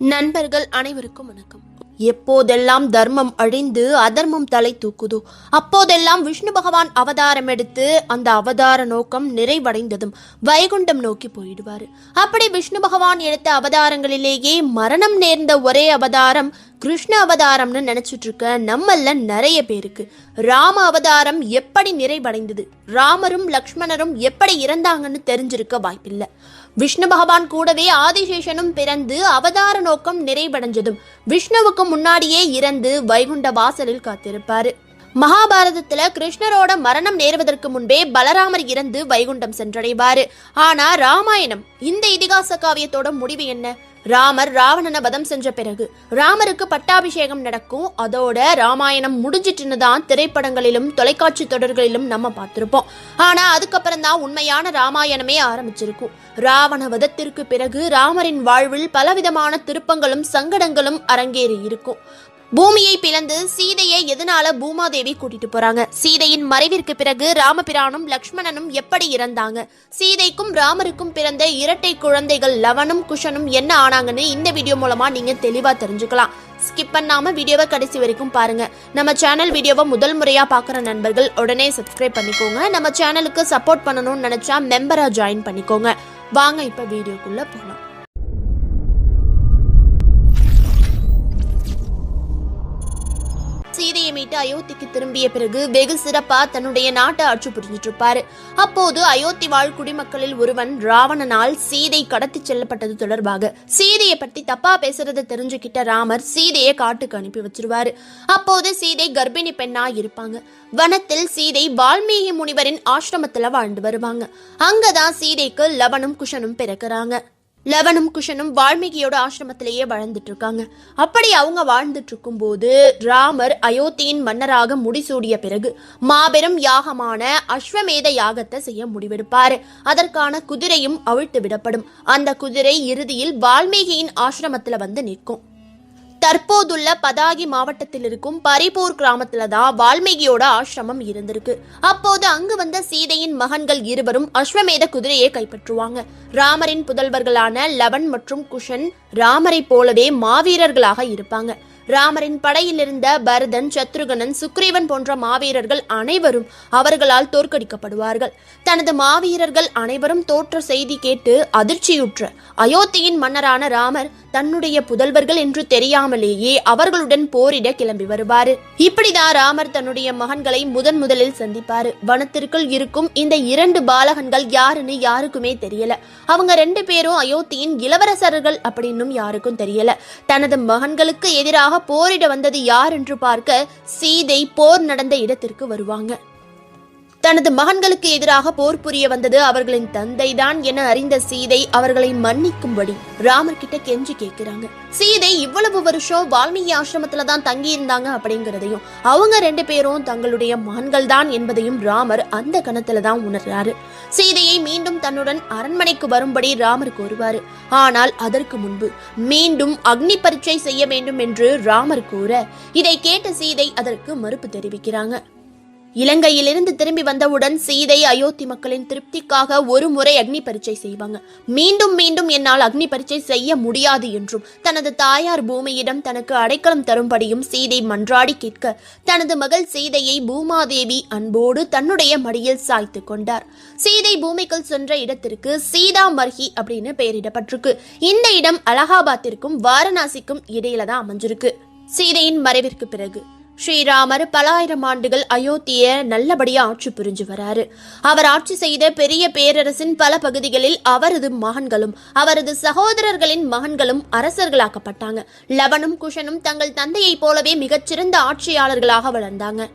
நண்பர்கள் அனைவருக்கும் வணக்கம். எப்போதெல்லாம் தர்மம் அழிந்து அதர்மம் தலை தூக்குதோ அப்போதெல்லாம் விஷ்ணு பகவான் அவதாரம் எடுத்து அந்த அவதார நோக்கம் நிறைவடைந்ததும் வைகுண்டம் நோக்கி போயிடுவாரு. அப்படி விஷ்ணு பகவான் எடுத்த அவதாரங்களிலேயே மரணம் நேர்ந்த ஒரே அவதாரம் கிருஷ்ண அவதாரம்னு நினைச்சிட்டு இருக்க நம்மள நிறைய பேருக்கு. ராம அவதாரம் எப்படி நிறைவடைந்தது? ராமரும் லக்ஷ்மணரும் எப்படி இறந்தாங்கன்னு தெரிஞ்சிருக்க வாய்ப்பில்லை. விஷ்ணு பகவான் கூடவே ஆதிசேஷனும் பிறந்து அவதார நோக்கம் நிறைவடைஞ்சதும் விஷ்ணுவுக்கு முன்னாடியே இறந்து வைகுண்ட வாசலில் காத்திருப்பாரு. மகாபாரதத்துல கிருஷ்ணரோட மரணம் நேர்வதற்கு முன்பே பலராமர் இறந்து வைகுண்டம் சென்றடைவாரு. ஆனா ராமாயணம் இந்த இதிகாச காவியத்தோட முடிவு என்ன? ராமர் ராவணனை வதம் செஞ்ச பிறகு ராமருக்கு பட்டாபிஷேகம் நடக்கும். அதோட ராமாயணம் முடிஞ்சிட்டுன்னு தான் திரைப்படங்களிலும் தொலைக்காட்சி தொடர்களிலும் நம்ம பார்த்திருப்போம். ஆனா அதுக்கப்புறம் தான் உண்மையான ராமாயணமே ஆரம்பிச்சிருக்கும். ராவண வதத்திற்கு பிறகு ராமரின் வாழ்வில் பலவிதமான திருப்பங்களும் சங்கடங்களும் அரங்கேறி இருக்கும். பூமியை பிளந்து சீதையை எதனால பூமாதேவி கூட்டிட்டு போறாங்க? சீதையின் மறைவிற்கு பிறகு ராமபிரானும் லக்ஷ்மணனும் எப்படி இறந்தாங்க? சீதைக்கும் ராமருக்கும் பிறந்த இரட்டை குழந்தைகள் லவனும் குஷனும் என்ன ஆனாங்கன்னு இந்த வீடியோ மூலமா நீங்க தெளிவா தெரிஞ்சுக்கலாம். ஸ்கிப் பண்ணாம வீடியோவை கடைசி வரைக்கும் பாருங்க. நம்ம சேனல் வீடியோவை முதல் முறையா பார்க்குற நண்பர்கள் உடனே சப்ஸ்கிரைப் பண்ணிக்கோங்க. நம்ம சேனலுக்கு சப்போர்ட் பண்ணணும்னு நினைச்சா மெம்பரா ஜாயின் பண்ணிக்கோங்க. வாங்க இப்ப வீடியோக்குள்ள போகலாம் சீதையை மீட்டு அயோத்திக்கு திரும்பிய பிறகு வெகு சிறப்பா தன்னுடைய நாட்டை ஆட்சி புரிஞ்சிட்டு இருப்பாரு அப்போது அயோத்தி வாழ் குடிமக்களில் ஒருவன் ராவணனால் சீதை கடத்தி செல்லப்பட்டது தொடர்பாக சீதையை பத்தி தப்பா பேசுறதை தெரிஞ்சுக்கிட்ட ராமர் சீதையை காட்டுக்கு அனுப்பி வச்சிருவாரு. அப்போது சீதை கர்ப்பிணி பெண்ணா இருப்பாங்க. வனத்தில் சீதை வால்மீகி முனிவரின் ஆசிரமத்துல வாழ்ந்து வருவாங்க. அங்கதான் சீதைக்கு லவனும் குஷனும் பிறக்கிறாங்க. லவனும் குஷனும் வால்மீகியோட ஆசிரமத்திலேயே வாழ்ந்துட்டு இருக்காங்க அப்படி அவங்க வாழ்ந்துட்டு இருக்கும்போது ராமர் அயோத்தியின் மன்னராக முடிசூடிய பிறகு மாபெரும் யாகமான அஸ்வமேத யாகத்தை செய்ய முடிவெடுப்பாரு. அதற்கான குதிரையும் அவிழ்த்து விடப்படும். அந்த குதிரை இறுதியில் வால்மீகியின் ஆசிரமத்துல வந்து நிற்கும். தற்போதுள்ள பதாகி மாவட்டத்தில் இருக்கும் பரிபூர் கிராமத்துல தான் வால்மீகியோட ஆசிரமம் இருந்திருக்கு. அப்போது அங்கு வந்த சீதையின் மகன்கள் இருவரும் அஸ்வமேத குதிரையை கைப்பற்றுவாங்க. ராமரின் புதல்வர்களான லவன் மற்றும் குஷன் ராமரை போலவே மாவீரர்களாக இருப்பாங்க. ராமரின் படையில் இருந்த பரதன் சத்ருகனன் சுக்ரீவன் போன்ற மாவீரர்கள் அனைவரும் அவர்களால் தோற்கடிக்கப்படுவார்கள். தனது மாவீரர்கள் அனைவரும் தோற்ற செய்தி கேட்டு அதிர்ச்சியுற்ற அயோத்தியின் மன்னரான ராமர் தன்னுடைய புதல்வர்கள் என்று தெரியாமலேயே அவர்களுடன் போரிட கிளம்பி வருவாரு. இப்படிதான் ராமர் தன்னுடைய மகன்களை முதன் முதலில் சந்திப்பாரு. வனத்திற்குள் இருக்கும் இந்த இரண்டு பாலகன்கள் யாருன்னு யாருக்குமே தெரியல. அவங்க ரெண்டு பேரும் அயோத்தியின் இளவரசர்கள் அப்படின்னும் யாருக்கும் தெரியல. தனது மகன்களுக்கு எதிராக போரிட வந்தது யார் என்று பார்க்க சீதை போர் நடந்த இடத்திற்கு வருவாங்க. தனது மகன்களுக்கு எதிராக போர் புரிய வந்தது அவர்களின் தந்தைதான் என அறிந்த சீதை அவர்களை மன்னிக்கும்படி ராமர் கிட்ட கெஞ்சி கேட்கிறாங்க. சீதை இவ்வளவு வருஷம் வால்மீகி ஆசிரமத்துல தான் தங்கி இருந்தாங்க அப்படிங்கறதையும் அவங்க ரெண்டு பேரும் தங்களுடைய மகன்கள் தான் என்பதையும் ராமர் அந்த கணத்துல தான் உணர்றாரு. சீதையை மீண்டும் தன்னுடன் அரண்மனைக்கு வரும்படி ராமர் கோருவாரு. ஆனால் அதற்கு முன்பு மீண்டும் அக்னி பரீட்சை செய்ய வேண்டும் என்று ராமர் கூற இதை கேட்ட சீதை அதற்கு மறுப்பு தெரிவிக்கிறாங்க. இலங்கையிலிருந்து திரும்பி வந்தவுடன் சீதை அயோத்தி மக்களின் திருப்திக்காக ஒரு முறை அக்னி பரீட்சை செய்வாங்க. மீண்டும் மீண்டும் என்னால் அக்னி பரீட்சை செய்ய முடியாது என்றும் தனது தாயார் பூமியிடம் தனக்கு அடைக்கலம் தரும்படியும் சீதை மன்றாடி கேட்க தனது மகள் சீதையை பூமாதேவி அன்போடு தன்னுடைய மடியில் சாய்த்து கொண்டார். சீதை பூமிக்குள் சென்ற இடத்திற்கு சீதாமர்ஹி அப்படின்னு பெயரிடப்பட்டிருக்கு. இந்த இடம் அலகாபாத்திற்கும் வாரணாசிக்கும் இடையில தான் அமைஞ்சிருக்கு. சீதையின் மறைவிற்கு பிறகு. ஸ்ரீராமர் பல ஆயிரம் ஆண்டுகள் அயோத்திய நல்லபடியா ஆட்சி புரிஞ்சு வராரு. அவர் ஆட்சி செய்த பெரிய பேரரசின் பல பகுதிகளில் அவரது மகன்களும் அவரது சகோதரர்களின் மகன்களும் அரசர்களாக்கப்பட்டாங்க. லவனும் குஷனும் தங்கள் தந்தையைப் போலவே மிகச்சிறந்த ஆட்சியாளர்களாக வளர்ந்தாங்க.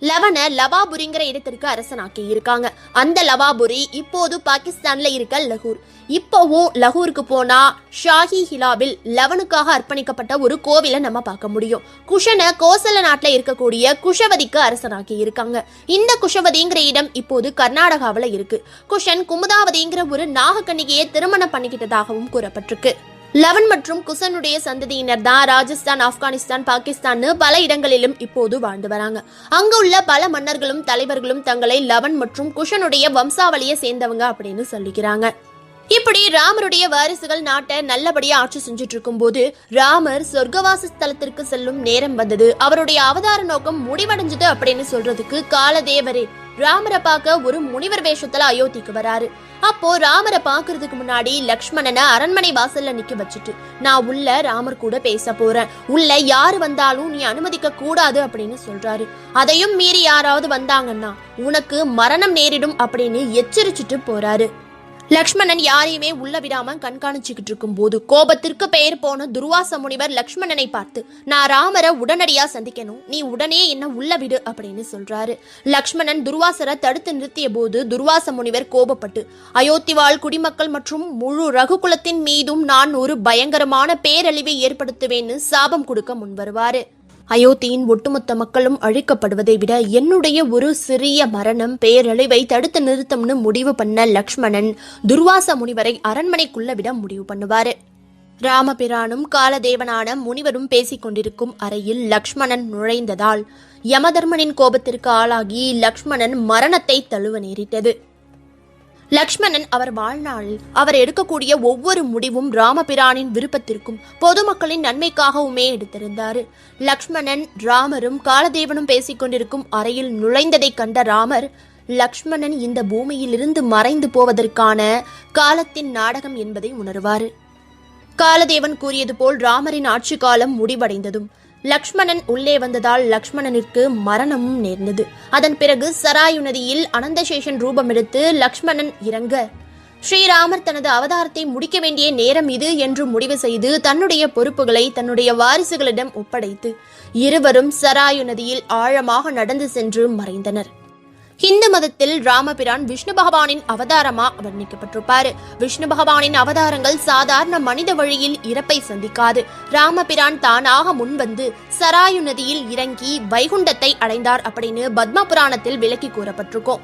லவன லவாபுரிங்கிற இடத்திற்கு அரசனாக்கி இருக்காங்க. அந்த லவாபுரி இப்போது பாகிஸ்தான்ல இருக்க லகூர். இப்போவும் லகூருக்கு போனா ஷாஹி ஹிலாவில் லவனுக்காக அர்ப்பணிக்கப்பட்ட ஒரு கோவிலை நம்ம பார்க்க முடியும். குஷனை கோசல நாட்டில் இருக்கக்கூடிய குஷவதிக்கு அரசனாக்கி இருக்காங்க. இந்த குஷவதிங்கிற இடம் இப்போது கர்நாடகாவில் இருக்கு. குஷன் குமுதாவதிங்கிற ஒரு நாகக்கண்ணிகையை திருமணம் பண்ணிக்கிட்டதாகவும் கூறப்பட்டிருக்கு. லவன் மற்றும் குசனுடைய சந்ததியினர் தான் ராஜஸ்தான் ஆப்கானிஸ்தான் பாகிஸ்தான் பல இடங்களிலும் இப்போது வாழ்ந்து வராங்க. அங்க உள்ள பல மன்னர்களும் தலைவர்களும் தங்களை லவன் மற்றும் குஷனுடைய வம்சாவளியை சேர்ந்தவங்க அப்படின்னு சொல்லிக்கிறாங்க. இப்படி ராமருடைய வாரிசுகள் நாட்டை நல்லபடியா ஆட்சி செஞ்சுட்டு இருக்கும்போது ராமர் சொர்க்கவாச ஸ்தலத்திற்கு செல்லும் நேரம் வந்தது. அவருடைய அவதார நோக்கம் முடிவடைஞ்சது அப்படின்னு சொல்றதுக்கு காலதேவரே. ராமரை பார்க்க ஒரு முனிவர் வேஷத்துல அயோத்திக்கு வராரு. அப்போ ராமரை பார்க்கறதுக்கு முன்னாடி லக்ஷ்மணனை அரண்மனை வாசல்ல நிக்க வச்சுட்டு நான் உள்ள ராமர் கூட பேச போறேன். உள்ள யாரு வந்தாலும் நீ அனுமதிக்க கூடாது அப்படின்னு சொல்றாரு. அதையும் மீறி யாராவது வந்தாங்கன்னா உனக்கு மரணம் நேரிடும் அப்படின்னு எச்சரிச்சுட்டு போறாரு. லக்ஷ்மணன் யாரையுமே உள்ள விடாம கண்காணிச்சுக்கிட்டு இருக்கும் போது கோபத்திற்கு பெயர் போன துர்வாச முனிவர் லக்ஷ்மணனை பார்த்து நான் ராமரை உடனடியா சந்திக்கணும். நீ உடனே என்ன உள்ள விடு அப்படின்னு சொல்றாரு. லக்ஷ்மணன் துர்வாசரை தடுத்து நிறுத்திய போது துர்வாச முனிவர் கோபப்பட்டு அயோத்தி வாழ் குடிமக்கள் மற்றும் முழு ரகுகுலத்தின் மீதும் நான் ஒரு பயங்கரமான பேரழிவை ஏற்படுத்துவேன்னு சாபம் கொடுக்க முன்வருவாரு அயோத்தியின் ஒட்டுமொத்த மக்களும் அழிக்கப்படுவதை விட என்னுடைய ஒரு சிறிய மரணம் பேரழிவை தடுத்து நிறுத்தம்னு முடிவு பண்ண லக்ஷ்மணன் துர்வாச முனிவரை அரண்மனைக்குள்ள விட முடிவு பண்ணுவாரு. ராமபிரானும் காலதேவனான முனிவரும் பேசிக் கொண்டிருக்கும் அறையில் லக்ஷ்மணன் நுழைந்ததால் யமதர்மனின் கோபத்திற்கு ஆளாகி லக்ஷ்மணன் மரணத்தை தழுவ நேரிட்டது. லக்ஷ்மணன் அவர் வாழ்நாளில் அவர் எடுக்கக்கூடிய ஒவ்வொரு முடிவும் ராமபிரானின் விருப்பத்திற்கும் பொதுமக்களின் நன்மைக்காகவுமே எடுத்திருந்தார். லக்ஷ்மணன் ராமரும் காலதேவனும் பேசிக் கொண்டிருக்கும் அறையில் நுழைந்ததைக் கண்ட ராமர் லக்ஷ்மணன் இந்த பூமியிலிருந்து மறைந்து போவதற்கான காலத்தின் நாடகம் என்பதை உணர்வார். காலதேவன் கூறியது போல் ராமரின் ஆட்சி காலம் முடிவடைந்ததும் லக்ஷ்மணன் உள்ளே வந்ததால் லக்ஷ்மணனிற்கு மரணமும் நேர்ந்தது. அதன் பிறகு சராயு நதியில் அனந்தசேஷன் ரூபம் எடுத்து லக்ஷ்மணன் இறங்க. ஸ்ரீராமர் தனது அவதாரத்தை முடிக்க வேண்டிய நேரம் இது என்று முடிவு செய்து தன்னுடைய பொறுப்புகளை தன்னுடைய வாரிசுகளிடம் ஒப்படைத்து இருவரும் சராயு நதியில் ஆழமாக நடந்து சென்று மறைந்தனர். இந்து மதத்தில் ராமபிரான் விஷ்ணு பகவானின் அவதாரமா வர்ணிக்கப்பட்டிருப்பாரு விஷ்ணு பகவானின் அவதாரங்கள் சாதாரண மனித வழியில் இறப்பை சந்திக்காது. ராமபிரான் தானாக முன்வந்து சராயு நதியில் இறங்கி வைகுண்டத்தை அடைந்தார் அப்படின்னு பத்ம புராணத்தில் விளக்கி கூறப்பட்டிருக்கும்.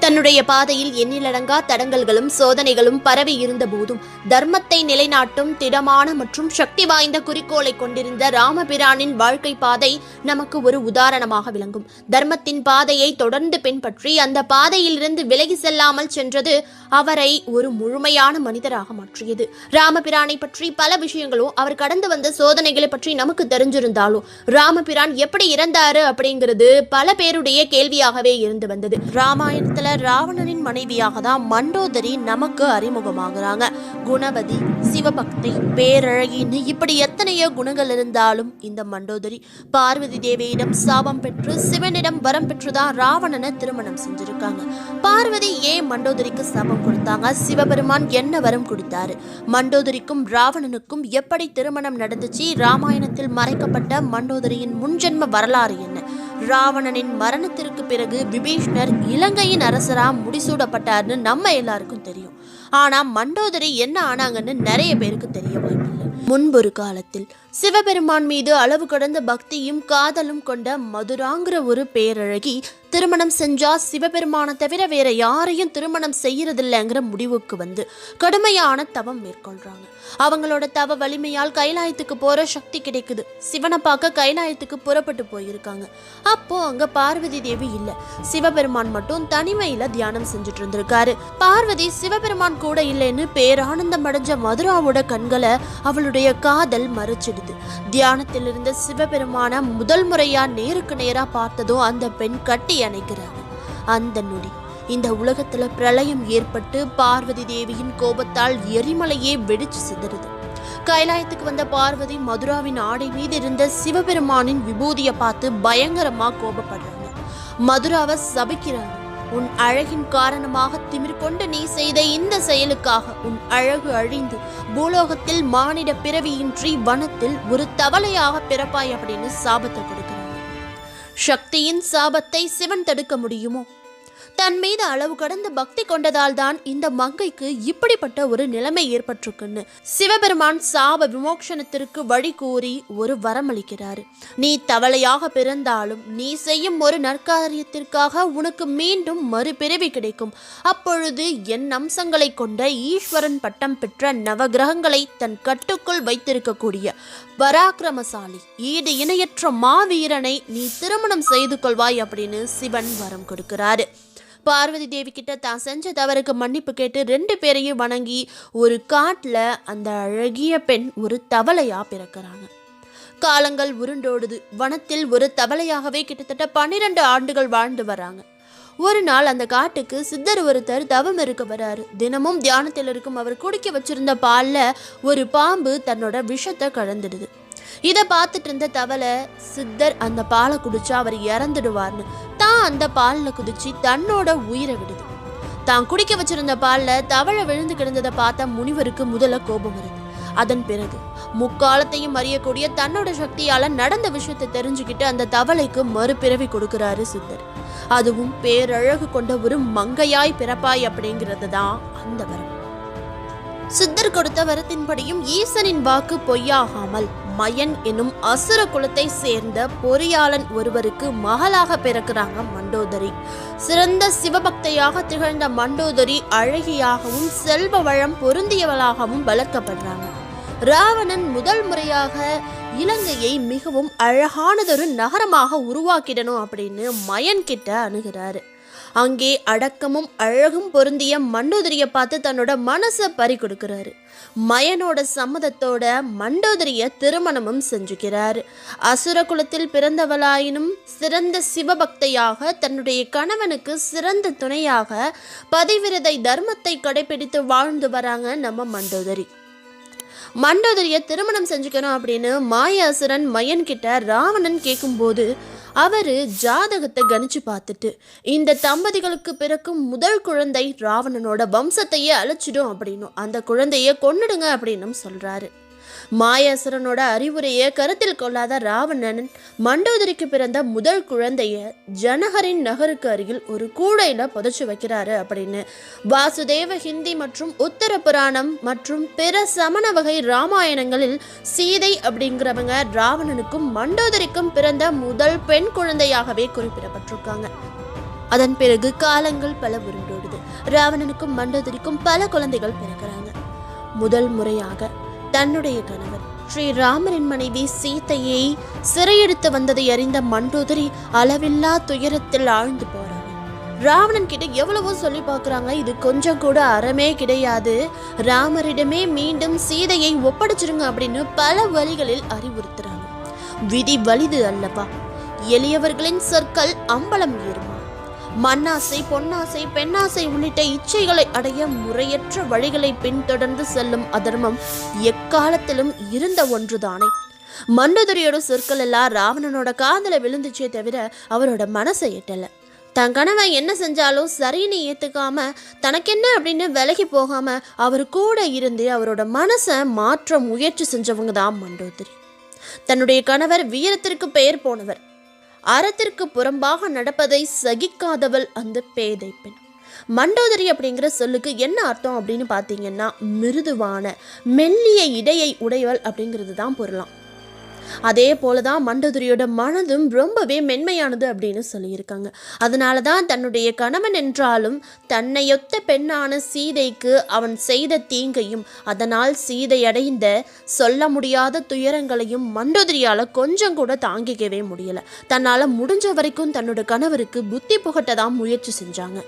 தன்னுடைய பாதையில் எண்ணிலடங்கா தடங்கல்களும் சோதனைகளும் பரவி இருந்த போதும் தர்மத்தை நிலைநாட்டும் திடமான மற்றும் சக்தி வாய்ந்த குறிக்கோளை கொண்டிருந்த ராமபிரானின் வாழ்க்கை பாதை நமக்கு ஒரு உதாரணமாக விளங்கும். தர்மத்தின் பாதையை தொடர்ந்து பின்பற்றி அந்த பாதையிலிருந்து விலகி செல்லாமல் சென்றது அவரை ஒரு முழுமையான மனிதராக மாற்றியது. ராமபிரானை பற்றி பல விஷயங்களோ அவர் கடந்து வந்த சோதனைகளை பற்றி நமக்கு தெரிஞ்சிருந்தாலும் ராமபிரான் எப்படி இறந்தாரு அப்படிங்கிறது பல பேருடைய கேள்வியாகவே இருந்து வந்தது. படத்துல ராவணனின் மனைவியாக தான் மண்டோதரி நமக்கு அறிமுகமாகிறாங்க. குணவதி சிவபக்தி பேரழகின்னு இப்படி எத்தனையோ குணங்கள் இருந்தாலும் இந்த மண்டோதரி பார்வதி தேவியிடம் சாபம் பெற்று சிவனிடம் வரம் பெற்றுதான் ராவணனை திருமணம் செஞ்சிருக்காங்க. பார்வதி ஏன் மண்டோதரிக்கு சாபம் கொடுத்தாங்க? சிவபெருமான் என்ன வரம் கொடுத்தாரு? மண்டோதரிக்கும் ராவணனுக்கும் எப்படி திருமணம் நடந்துச்சு? ராமாயணத்தில் மறைக்கப்பட்ட மண்டோதரியின் முன்ஜென்ம வரலாறு என்ன? ராவணனின் மரணத்திற்கு பிறகு விபீஷ்ணர் இலங்கையின் அரசரா முடிசூடப்பட்டார்னு நம்ம எல்லாருக்கும் தெரியும். ஆனா மண்டோதரி என்ன ஆனாங்கன்னு நிறைய பேருக்கு தெரிய வாய்ப்பில்லை முன்பொரு காலத்தில் சிவபெருமான் மீது அளவு கடந்த பக்தியும் காதலும் கொண்ட மதுராங்கிற ஒரு பேரழகி திருமணம் செஞ்சா சிவபெருமானை தவிர வேற யாரையும் திருமணம் செய்யறதில்லைங்கிற முடிவுக்கு வந்து கடுமையான தவம் மேற்கொள்றாங்க. அவங்களோட தவ வலிமையால் கைலாயத்துக்கு போற சக்தி கிடைக்குது. சிவனை பார்க்க கைலாயத்துக்கு புறப்பட்டு போயிருக்காங்க. அப்போ அங்க பார்வதி தேவி இல்ல. சிவபெருமான் மட்டும் தனிமையில தியானம் செஞ்சுட்டு இருந்திருக்காரு. பார்வதி சிவபெருமான் கூட இல்லைன்னு பேரானந்தம் அடைஞ்ச மதுராவோட கண்களை அவளுடைய காதல் மறைச்சிடுது. தியானத்தில் இருந்த சிவபெருமான முதல் முறையா நேருக்கு நேரா பார்த்ததும் அந்த பெண் கட்டி அணைக்கிறாங்க அந்த நொடி இந்த உலகத்துல பிரளயம் ஏற்பட்டு பார்வதி தேவியின் கோபத்தால் எரிமலையே வெடிச்சு சிதறுது. கைலாயத்துக்கு வந்த பார்வதி மதுராவின் ஆடை மீது இருந்த சிவபெருமானின் விபூதியை பார்த்து பயங்கரமா கோபப்படுறாங்க. மதுராவை சபிக்கிறாங்க. உன் அழகின் காரணமாக திமிர் கொண்டு நீ செய்த இந்த செயலுக்காக உன் அழகு அழிந்து பூலோகத்தில் மானிட பிறவியின்றி வனத்தில் ஒரு தவளையாக பிறப்பாய் அப்படின்னு சாபத்தை கொடுக்க சக்தியின் சாபத்தை சிவன் தடுக்க முடியுமோ? தன் மீது அளவு கடந்த பக்தி கொண்டதால் தான் இந்த மங்கைக்கு இப்படிப்பட்ட ஒரு நிலைமை ஏற்பட்டிருக்குன்னு. சிவபெருமான் சாப விமோக்ஷணத்திற்கு வழி கூறி ஒரு வரமளிக்கிறாரு. நீ தவளையாக பிறந்தாலும் நீ செய்யும் ஒரு நற்காரியத்திற்காக உனக்கு மீண்டும் மறுபிறவி கிடைக்கும். அப்பொழுது என் அம்சங்களை கொண்ட ஈஸ்வரன் பட்டம் பெற்ற நவகிரகங்களை தன் கட்டுக்குள் வைத்திருக்கக்கூடிய பராக்கிரமசாலி ஈடு இணையற்ற மாவீரனை நீ திருமணம் செய்து கொள்வாய் அப்படின்னு சிவன் வரம் கொடுக்கிறாரு. பார்வதி தேவி கிட்ட தான் செஞ்ச தவறுக்கு மன்னிப்பு கேட்டு ரெண்டு பேரையும் வணங்கி ஒரு காட்டில் அந்த அழகிய பெண் ஒரு தவளையா பிறக்கிறாங்க. காலங்கள் உருண்டோடுது. வனத்தில் ஒரு தவளையாகவே கிட்டத்தட்ட பன்னிரண்டு ஆண்டுகள் வாழ்ந்து வராங்க ஒரு நாள் அந்த காட்டுக்கு சித்தர் ஒருத்தர் தவம் இருக்க வராரு தினமும் தியானத்தில் இருக்கும் அவர் குடிக்க வச்சிருந்த பாலில் ஒரு பாம்பு தன்னோட விஷத்தை கலந்துடுது இதை பார்த்துட்டு இருந்த தவளை சித்தர் அந்த பாலை குடிச்சா அவர் இறந்துடுவார்னு. தான் அந்த பாலில் குதிச்சு தன்னோட உயிரை விடுது. தான் குடிக்க வச்சிருந்த பால்ல தவளை விழுந்து கிடந்ததை பார்த்த முனிவருக்கு முதல்ல கோபம் வருது. அதன் பிறகு முக்காலத்தையும் அறியக்கூடிய தன்னோட சக்தியால நடந்த விஷயத்தை தெரிஞ்சுக்கிட்டு அந்த தவளைக்கு மறுபிறவி கொடுக்கிறாரு சித்தர். அதுவும் பேரழகு கொண்ட ஒரு மங்கையாய் பிறப்பாய் அப்படிங்கிறது தான் அந்த வரம். சித்தர் கொடுத்த வரத்தின்படியும் ஈசனின் வாக்கு பொய்யாகாமல் மயன் எனும் அசுர குலத்தை சேர்ந்த பொறியாளன் ஒருவருக்கு மகளாக பிறக்கிறாங்க மண்டோதரி. சிறந்த சிவபக்தையாக திகழ்ந்த மண்டோதரி அழகியாகவும் செல்வ வளம் பொருந்தியவளாகவும் வளர்க்கப்படுறாங்க. ராவணன் முதல் முறையாக இலங்கையை மிகவும் அழகானதொரு நகரமாக உருவாக்கிடணும் அப்படின்னு மயன் கிட்ட அணுகிறாரு. அங்கே அடக்கமும் அழகும் பொருந்திய மண்டோதரியை பார்த்து தன்னோட மனசை பறி கொடுக்கிறாரு. மயனோட சம்மதத்தோட மண்டோதரிய திருமணமும் செஞ்சுக்கிறார். அசுர குலத்தில் பிறந்தவளாயினும் சிறந்த சிவபக்தையாக தன்னுடைய கணவனுக்கு சிறந்த துணையாக பதிவிரதை தர்மத்தை கடைபிடித்து வாழ்ந்து வராங்க நம்ம மண்டோதரி. மண்டோதரியை திருமணம் செஞ்சுக்கணும் அப்படின்னு மாயாசுரன் மயன் கிட்ட ராவணன் கேட்கும்போது அவர் ஜாதகத்தை கணிச்சு பார்த்துட்டு இந்த தம்பதிகளுக்கு பிறக்கும் முதல் குழந்தை ராவணனோட வம்சத்தையே அழைச்சிடும் அப்படின்னும் அந்த குழந்தைய கொன்னுடுங்க அப்படின்னும் சொல்கிறாரு மாயாசுரனோட அறிவுரையை கருத்தில் கொள்ளாத ராவணன் மண்டோதரிக்கு பிறந்த முதல் குழந்தைய ஜனகரின் நகருக்கு அருகில் ஒரு கூடையில புதைச்சு வைக்கிறாரு அப்படின்னு. வாசுதேவ ஹிந்தி மற்றும் உத்தர புராணம் மற்றும் பிற சமண வகை ராமாயணங்களில் சீதை அப்படிங்கிறவங்க ராவணனுக்கும் மண்டோதரிக்கும் பிறந்த முதல் பெண் குழந்தையாகவே குறிப்பிடப்பட்டிருக்காங்க. அதன் பிறகு காலங்கள் பல உருண்டோடுது. ராவணனுக்கும் மண்டோதரிக்கும் பல குழந்தைகள் பிறக்கிறாங்க. முதல் முறையாக தன்னுடைய கணவர். ஸ்ரீ ராமரின் மனைவி சீதையை சிறையெடுத்து வந்ததை அறிந்த மண்டோதரி அளவில்லா துயரத்தில் ஆழ்ந்து போறாங்க ராவணன் கிட்ட எவ்வளவோ சொல்லி பார்க்குறாங்க. இது கொஞ்சம் கூட அறமே கிடையாது. ராமரிடமே மீண்டும் சீதையை ஒப்படைச்சிருங்க அப்படின்னு பல வழிகளில் அறிவுறுத்துறாங்க. விதி வலிது அல்லவா? எளியவர்களின் சொற்கள் அம்பலம் ஏறும்? மண்ணாசை பொன்னாசை பெண்ணாசை உள்ளிட்ட இச்சைகளை அடைய முறையற்ற வழிகளை பின்தொடர்ந்து செல்லும் அதர்மம் எக்காலத்திலும் இருந்த ஒன்றுதானே. மண்டதுரியோட சொற்கள் எல்லாம் ராவணனோட காதல விழுந்துச்சே தவிர அவரோட மனசை எட்டல. தன் கணவன் என்ன செஞ்சாலும் சரின்னு ஏத்துக்காம தனக்கென்ன அப்படின்னு விலகி போகாம அவர் கூட இருந்து அவரோட மனசை மாற்ற முயற்சி செஞ்சவங்க தான் மண்டோதரி. தன்னுடைய கணவர் வீரத்திற்கு பெயர் போனவர். அறத்திற்கு புறம்பாக நடப்பதை சகிக்காதவள் அந்த பேதை பெண். மண்டோதரி அப்படிங்கிற சொல்லுக்கு என்ன அர்த்தம் அப்படின்னு பார்த்தீங்கன்னா மிருதுவான மெல்லிய இடையை உடையவள் அப்படிங்கிறது தான் பொருளாம். அதே போல தான் மண்டதுரியோட மனதும் ரொம்பவே மென்மையானது அப்படின்னு சொல்லியிருக்காங்க. அதனால தான் தன்னுடைய கணவன் என்றாலும் தன்னையொத்த பெண்ணான சீதைக்கு அவன் செய்த தீங்கையும் அதனால் சீதை அடைந்த சொல்ல முடியாத துயரங்களையும் மண்டோதரியால் கொஞ்சம் கூட தாங்கிக்கவே முடியல. தன்னால் முடிஞ்ச வரைக்கும் தன்னோட கணவருக்கு புத்தி புகட்ட தான் முயற்சி செஞ்சாங்க.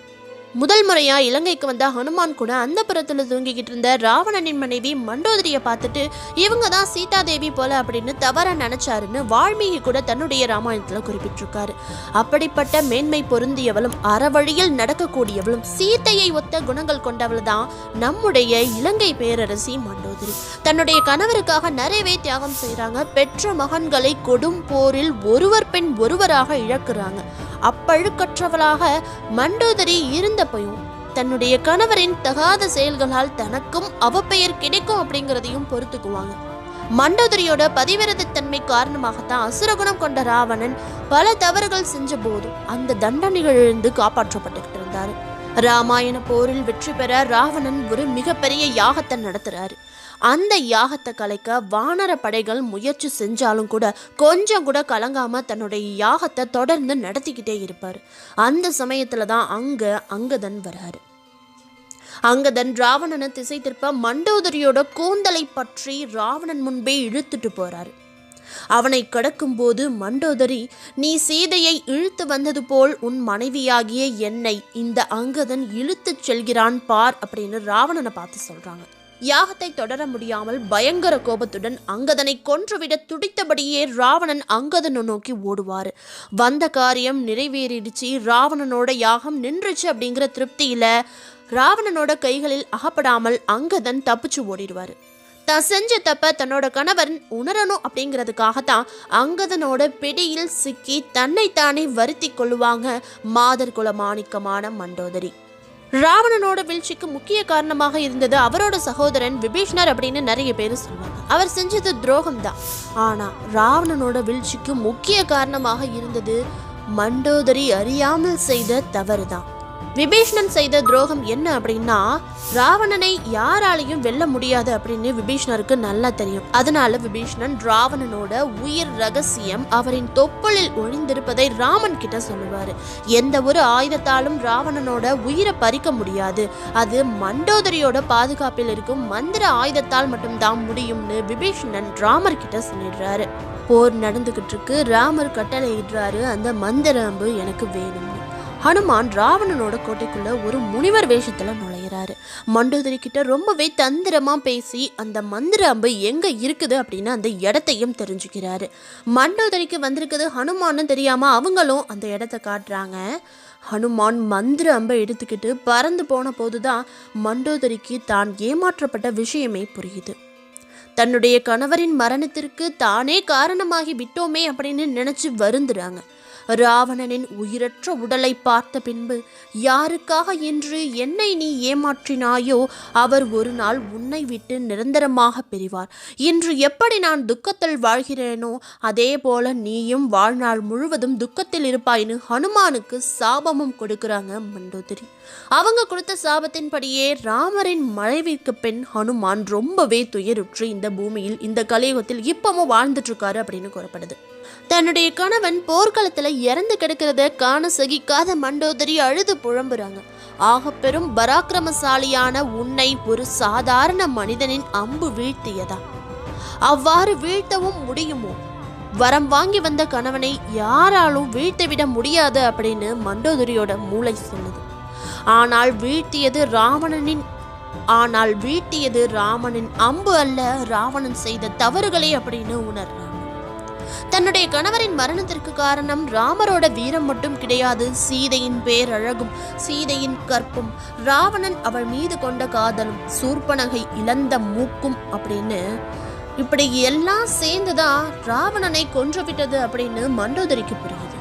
முதல் முறையா இலங்கைக்கு வந்த ஹனுமான் கூட அந்த புறத்துல தூங்கிக்கிட்டு இருந்த ராவணனின் மனைவி மண்டோதரியை பார்த்துட்டு இவங்க தான் சீதாதேவி போல அப்படின்னு தவறா நினைச்சாருன்னு வால்மீகி கூட தன்னுடைய ராமாயணத்துல குறிப்பிட்டிருக்காரு. அப்படிப்பட்ட மேன்மை பொருந்தியவளும் அறவழியில் நடக்கக்கூடியவளும் சீத்தையை ஒத்த குணங்கள் கொண்டவள் தான் நம்முடைய இலங்கை பேரரசி மண்டோதரி. தன்னுடைய கணவருக்காக நிறையவே தியாகம் செய்யறாங்க பெற்ற மகன்களை கொடும் போரில் ஒருவர் பெண் ஒருவராக இழக்கிறாங்க. அப்பழுக்கற்றவளாக மண்டோதரி இருந்தப்பையும் தன்னுடைய கணவரின் தகாத செயல்களால் தனக்கும் அவப்பெயர் கிடைக்கும் அப்படிங்கிறதையும் பொறுத்துக்குவாங்க. மண்டோதரியோட பதிவிரதத்தன்மை காரணமாகத்தான் அசுரகுணம் கொண்ட ராவணன் பல தவறுகள் செஞ்ச போதும் அந்த தண்டனைகளிலிருந்து காப்பாற்றப்பட்டுக்கிட்டு இருந்தாரு. ராமாயண போரில் வெற்றி பெற ராவணன் ஒரு மிகப்பெரிய யாகத்தை நடத்துறாரு. அந்த யாகத்தை கலைக்க வானர படைகள் முயற்சி செஞ்சாலும் கூட கொஞ்சம் கூட கலங்காம தன்னுடைய யாகத்தை தொடர்ந்து நடத்திக்கிட்டே இருப்பார். அந்த சமயத்துல தான் அங்க அங்கதன் வராரு. அங்கதன் ராவணனை திசை திருப்ப மண்டோதரியோட கூந்தலை பற்றி ராவணன் முன்பே இழுத்துட்டு போறாரு. அவனை கடக்கும்போது மண்டோதரி நீ சீதையை இழுத்து வந்தது போல் உன் மனைவியாகிய என்னை இந்த அங்கதன் இழுத்துச் செல்கிறான் பார் அப்படின்னு ராவணனை பார்த்து சொல்றாங்க. யாகத்தை தொடர முடியாமல் பயங்கர கோபத்துடன் அங்கதனை கொன்றுவிட துடித்தபடியே ராவணன் அங்கதனை நோக்கி ஓடுவார். வந்த காரியம் நிறைவேறிடுச்சு. ராவணனோட யாகம் நின்றுச்சு அப்படிங்கிற திருப்தியில ராவணனோட கைகளில் அகப்படாமல் அங்கதன் தப்பிச்சு ஓடிடுவார். தான் செஞ்ச தப்ப தன்னோட கணவன் உணரணும் அப்படிங்கிறதுக்காகத்தான் அங்கதனோட பிடியில் சிக்கி தன்னைத்தானே வருத்தி கொள்ளுவாங்க மாதர் குல மாணிக்கமான மண்டோதரி. ராவணனோட வீழ்ச்சிக்கு முக்கிய காரணமாக இருந்தது அவரோட சகோதரன் விபீஷ்ணர் அப்படின்னு நிறைய பேர் சொல்லுவாங்க. அவர் செஞ்சது துரோகம் தான் ஆனா ராவணனோட வீழ்ச்சிக்கு முக்கிய காரணமாக இருந்தது மண்டோதரி அறியாமல் செய்த தவறு தான் விபீஷ்ணன் செய்த துரோகம் என்ன அப்படின்னா ராவணனை யாராலையும் வெல்ல முடியாது அப்படின்னு விபீஷ்ணருக்கு நல்லா தெரியும். அதனால விபீஷ்ணன் ராவணனோட உயிர் ரகசியம் அவரின் தொப்பலில் ஒழிந்திருப்பதை ராமன் கிட்ட சொல்லுவாரு. எந்த ஒரு ஆயுதத்தாலும் ராவணனோட உயிரை பறிக்க முடியாது. அது மண்டோதரியோட பாதுகாப்பில் இருக்கும் மந்திர ஆயுதத்தால் மட்டும்தான் முடியும்னு விபீஷ்ணன் ராமர் கிட்ட சொல்லிடுறாரு. போர் நடந்துகிட்டு இருக்கு. ராமர் கட்டளையிடுறாரு அந்த மந்திர அம்பு எனக்கு வேணும்னு ஹனுமான் ராவணனோட கோட்டைக்குள்ள ஒரு முனிவர் வேஷத்துல நுழையிறாரு. மண்டோதரி கிட்ட ரொம்பவே தந்திரமா பேசி அந்த மந்திர அம்பு எங்க இருக்குது அப்படின்னு அந்த இடத்தையும் தெரிஞ்சுக்கிறாரு. மண்டோதரிக்கு வந்திருக்குது ஹனுமான்னு தெரியாம அவங்களும் அந்த இடத்த காட்டுறாங்க. ஹனுமான் மந்திர அம்பை எடுத்துக்கிட்டு பறந்து போன போதுதான் மண்டோதரிக்கு தான் ஏமாற்றப்பட்ட விஷயமே புரியுது. தன்னுடைய கணவரின் மரணத்திற்கு தானே காரணமாகி விட்டோமே அப்படின்னு நினைச்சு வருந்துறாங்க. ராவணனின் உயிரற்ற உடலை பார்த்த பின்பு யாருக்காக என்று என்னை நீ ஏமாற்றினாயோ அவர் ஒரு நாள் உன்னை விட்டு நிரந்தரமாக பிரிவார். இன்று எப்படி நான் துக்கத்தில் வாழ்கிறேனோ அதே போல நீயும் வாழ்நாள் முழுவதும் துக்கத்தில் இருப்பாயின்னு ஹனுமானுக்கு சாபமும் கொடுக்குறாங்க மண்டோதரி. அவங்க கொடுத்த சாபத்தின்படியே ராமரின் மறைவிற்கு பெண் ஹனுமான் ரொம்பவே துயருற்று இந்த பூமியில் இந்த கலியுகத்தில் இப்பவும் வாழ்ந்துட்டு இருக்காரு அப்படின்னு கூறப்படுது. தன்னுடைய கணவன் போர்க்களத்துல இறந்து கிடக்கிறத காண சகிக்காத மண்டோதரி அழுது புழம்புறாங்க ஆக பெரும் பராக்கிரமசாலியான உன்னை ஒரு சாதாரண மனிதனின் அம்பு வீழ்த்தியதா? அவ்வாறு வீழ்த்தவும் முடியுமோ? வரம் வாங்கி வந்த கணவனை யாராலும் வீழ்த்திவிட முடியாது அப்படின்னு மண்டோதரியோட மூளை சொல்லுது. ஆனால் வீழ்த்தியது ராவணனின் ஆனால் வீழ்த்தியது ராமனின் அம்பு அல்ல ராவணன் செய்த தவறுகளே அப்படின்னு உணர்றான் தன்னுடைய கணவரின் மரணத்திற்கு காரணம் ராமரோட வீரம் மட்டும் கிடையாது. சீதையின் பேரழகும் சீதையின் கற்பும் ராவணன் அவள் மீது கொண்ட காதலும் சூர்பனகை இழந்த மூக்கும் அப்படின்னு. இப்படி எல்லாம் சேர்ந்துதான் ராவணனை கொன்றுவிட்டது அப்படின்னு மண்டோதரிக்கு புரியுது.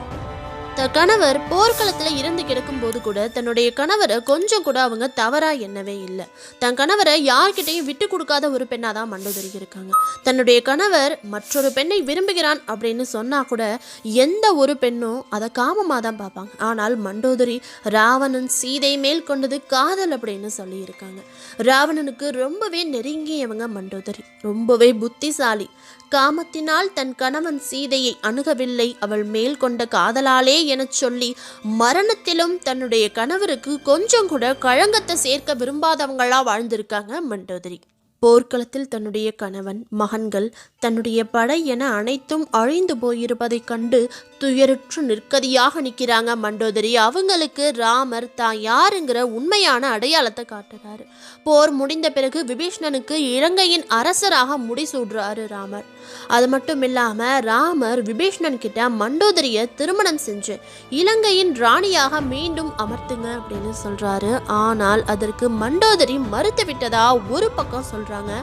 தன் கணவர் போர்க்களத்தில் இருந்து கிடக்கும் போது கூட தன்னுடைய கணவரை கொஞ்சம் கூட அவங்க தவறா எண்ணவே இல்லை. தன் கணவரை யார்கிட்டையும் விட்டு கொடுக்காத ஒரு பெண்ணாக தான் மண்டோதரி இருக்காங்க. தன்னுடைய கணவர் மற்றொரு பெண்ணை விரும்புகிறான் அப்படின்னு சொன்னா கூட எந்த ஒரு பெண்ணும் அதை காமமாக தான் பார்ப்பாங்க. ஆனால் மண்டோதரி ராவணன் சீதை மேல் கொண்டது காதல் அப்படின்னு சொல்லியிருக்காங்க. ராவணனுக்கு ரொம்பவே நெருங்கியவங்க மண்டோதரி. ரொம்பவே புத்திசாலி. காமத்தினால் தன் கணவன் சீதையை அணுகவில்லை. அவள் மேல் கொண்ட காதலாலே என சொல்லி மரணத்திலும் தன்னுடைய கணவருக்கு கொஞ்சம் கூட கழங்கத்தை சேர்க்க விரும்பாதவங்களா வாழ்ந்திருக்காங்க மண்டோதரி. போர்க்களத்தில் தன்னுடைய கணவன் மகன்கள் தன்னுடைய படை என அனைத்தும் அழிந்து போயிருப்பதைக் கண்டு துயருற்று நிற்கதியாக நிற்கிறாங்க மண்டோதரி. அவங்களுக்கு ராமர் தான் யாருங்கிற உண்மையான அடையாளத்தை காட்டுறாரு. போர் முடிந்த பிறகு விபீஷ்ணனுக்கு இலங்கையின் அரசராக முடிசூடுறாரு ராமர். அது மட்டும் இல்லாம ராமர் விபீஷ்ணன் கிட்ட மண்டோதரிய திருமணம் செஞ்சு இலங்கையின் ராணியாக மீண்டும் அமர்த்துங்க அப்படின்னு சொல்றாரு. ஆனால் அதற்கு மண்டோதரி மறுத்து விட்டதா ஒரு பக்கம் சொல்றாங்க.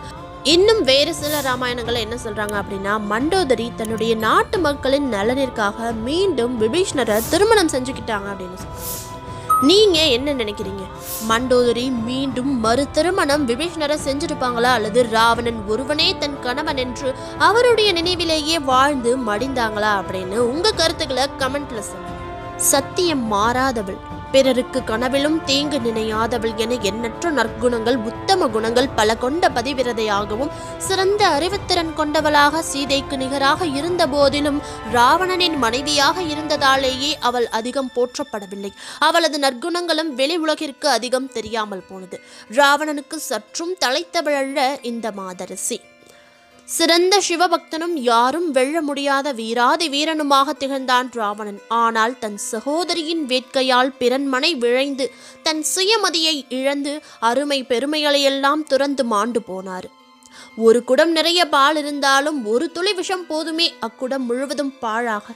இன்னும் வேறு சில ராமாயணங்களை என்ன சொல்றாங்க அப்படின்னா மண்டோதரி தன்னுடைய நாட்டு மக்களின் நலனிற்காக மீண்டும் விபீஷ்ணரை திருமணம் செஞ்சுக்கிட்டாங்க அப்படின்னு சொல்றாங்க. நீங்க என்ன நினைக்கிறீங்க? மண்டோதரி மீண்டும் மறு திருமணம் விபீஷ்ணரை செஞ்சிருப்பாங்களா? அல்லது ராவணன் ஒருவனே தன் கணவன் என்று அவருடைய நினைவிலேயே வாழ்ந்து மடிந்தாங்களா? அப்படின்னு உங்க கருத்துக்களை கமெண்ட்ல சொல்லுங்க. சத்தியம் மாறாதவள். பிறருக்கு கனவிலும் தீங்கு நினையாதவள் என எண்ணற்ற நற்குணங்கள் உத்தம குணங்கள் பல கொண்ட பதிவிரதையாகவும் சிறந்த அறிவுத்திறன் கொண்டவளாக சீதைக்கு நிகராக இருந்த போதிலும் ராவணனின் மனைவியாக இருந்ததாலேயே அவள் அதிகம் போற்றப்படவில்லை. அவளது நற்குணங்களும் வெளி உலகிற்கு அதிகம் தெரியாமல் போனது. ராவணனுக்கு சற்றும் தலைத்தவளல்ல இந்த மாதரசி. சிறந்த சிவபக்தனும் யாரும் வெல்ல முடியாத வீராதி வீரனுமாக திகழ்ந்தான் ராவணன். ஆனால் தன் சகோதரியின் வேட்கையால் பிறன்மனை விழைந்து தன் சுயமதியை இழந்து அருமை பெருமைகளையெல்லாம் துறந்து மாண்டு போனார். ஒரு குடம் நிறைய பால் இருந்தாலும் ஒரு துளி விஷம் போதுமே அக்குடம் முழுவதும் பாழாக.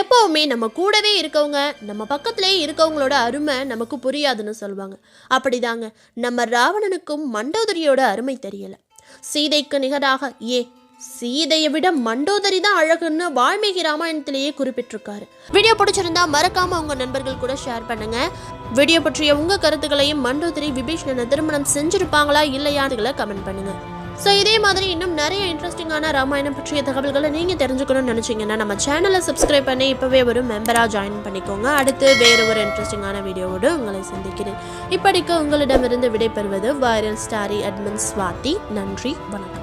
எப்பவுமே நம்ம கூடவே இருக்கவங்க நம்ம பக்கத்திலே இருக்கவங்களோட அருமை நமக்கு புரியாதுன்னு சொல்லுவாங்க அப்படிதாங்க நம்ம ராவணனுக்கும் மண்டோதரியோட அருமை தெரியலை. சீதைக்கு நிகராக ஏ சீதையை விட மண்டோதரி தான் அழகுன்னு வால்மீகி ராமாயணத்திலேயே குறிப்பிட்டிருக்காரு. வீடியோ பிடிச்சிருந்தா மறக்காம உங்க நண்பர்கள் கூட ஷேர் பண்ணுங்க. வீடியோ பற்றிய உங்க கருத்துக்களையும் மண்டோதரி விபீஷ்ணனை திருமணம் செஞ்சிருப்பாங்களா இல்லையானுகளை கமெண்ட் பண்ணுங்க. ஸோ இதே மாதிரி இன்னும் நிறைய இன்ட்ரெஸ்டிங்கான ராமாயணம் பற்றிய தகவல்களை நீங்கள் தெரிஞ்சுக்கணும்னு நினச்சிங்கன்னா நம்ம சேனலை சப்ஸ்கிரைப் பண்ணி இப்போவே ஒரு மெம்பராக ஜாயின் பண்ணிக்கோங்க. அடுத்து வேறு ஒரு இன்ட்ரெஸ்டிங்கான வீடியோவோடு உங்களை சந்திக்கிறேன். இப்படிக்கு உங்களிடமிருந்து விடைபெறுவது வைரல் ஸ்டாரி அட்மின் ஸ்வாதி நன்றி வணக்கம்.